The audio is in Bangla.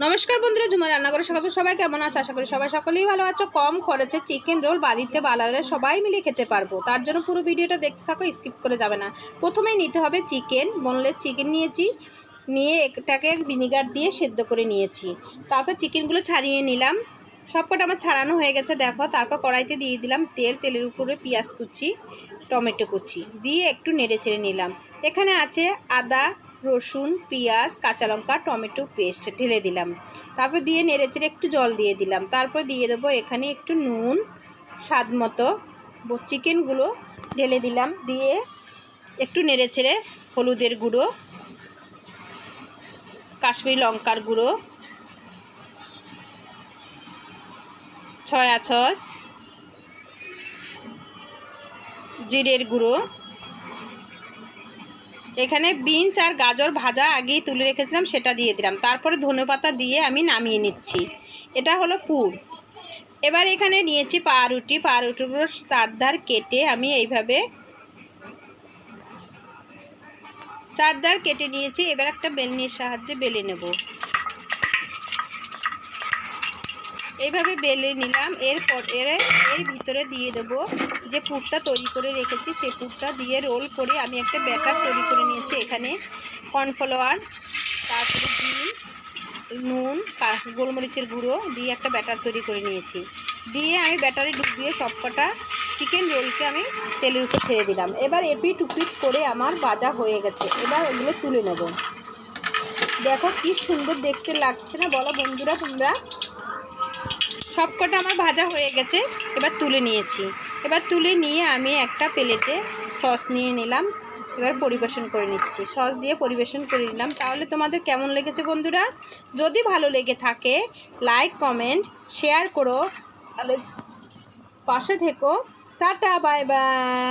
নমস্কার বন্ধুরা, ঝুমা রান্না করে স্বাগত। সবাই কেমন আছে? আশা করি সবাই সকলেই ভালো আছো। কম খরচে চিকেন রোল বাড়িতে বানালে সবাই মিলে খেতে পারব। তার জন্য পুরো ভিডিওটা দেখতে থাকো স্কিপ করে যাবে না। প্রথমেই নিতে হবে চিকেন বোনলেস চিকেন নিয়েছি। নিয়ে এটাকে ভিনিগার দিয়ে সেদ্ধ করে নিয়েছি। তারপর চিকেনগুলো ছাড়িয়ে নিলাম। সবকটা আমার ছাড়ানো হয়ে গেছে, দেখো। তারপর কড়াইতে দিয়ে দিলাম তেল, তেলের উপরে পেঁয়াজ কুচি, টমেটো কুচি। দিয়ে একটু নেড়ে চেড়ে নিলাম। এখানে আছে আদা রসুন, পেঁয়াজ, কাঁচা লঙ্কা, টমেটো পেস্ট ঢেলে দিলাম। তারপর দিয়ে নেড়ে চেড়ে একটু জল দিয়ে দিলাম। তারপর দিয়ে দেবো এখানে একটু নুন, স্বাদ মতো। চিকেনগুলো ঢেলে দিলাম। দিয়ে একটু নেড়ে চেড়ে হলুদের গুঁড়ো, কাশ্মীরি লঙ্কার গুঁড়ো ছয়া সস, জিরের গুঁড়ো এখানে বিনস আর গাজর ভাজা আগেই তুলে রেখেছিলাম, সেটা দিয়ে দিলাম। তারপরে ধনেপাতা দিয়ে আমি নামিয়ে নিচ্ছি। এটা হলো পুর। এবার এখানে নিয়েছি পাউরুটি। পাউরুটিগুলো চারধার কেটে আমি এইভাবে চারধার কেটে নিয়েছি। এবার একটা বেলনির সাহায্যে বেলে নেব। এইভাবে বেলে নিলাম। এরপর এর এর ভিতরে দিয়ে দেবো যে পুরটা তৈরি করে রেখেছি সেই পুরটা দিয়ে রোল করে আমি একটা ব্যাটার তৈরি করে নিয়েছি এখানে। কর্নফ্লাওয়ার, তারপরে ডিম, নুন গোলমরিচের গুঁড়ো দিয়ে একটা ব্যাটার তৈরি করে নিয়েছি। দিয়ে আমি ব্যাটারে ডুবিয়ে সবকটা চিকেন রোলকে আমি তেলের উপর ছেড়ে দিলাম। এবার এপিট উপিট করে আমার ভাজা হয়ে গেছে। এবার এগুলো তুলে নেব। দেখো কি সুন্দর দেখতে লাগছে না? বলো বন্ধুরা, তোমরা। সবকটা আমার ভাজা হয়ে গেছে, এবার তুলে নিয়েছি। এবার তুলে নিয়ে আমি একটা প্লেটে সস নিয়ে নিলাম, এবার পরিবেশন করে নিচ্ছি। সস দিয়ে পরিবেশন করে নিলাম। তাহলে তোমাদের কেমন লেগেছে বন্ধুরা? যদি ভালো লেগে থাকে লাইক কমেন্ট শেয়ার করো। তাহলে পাশে থেকো। Tata bye bye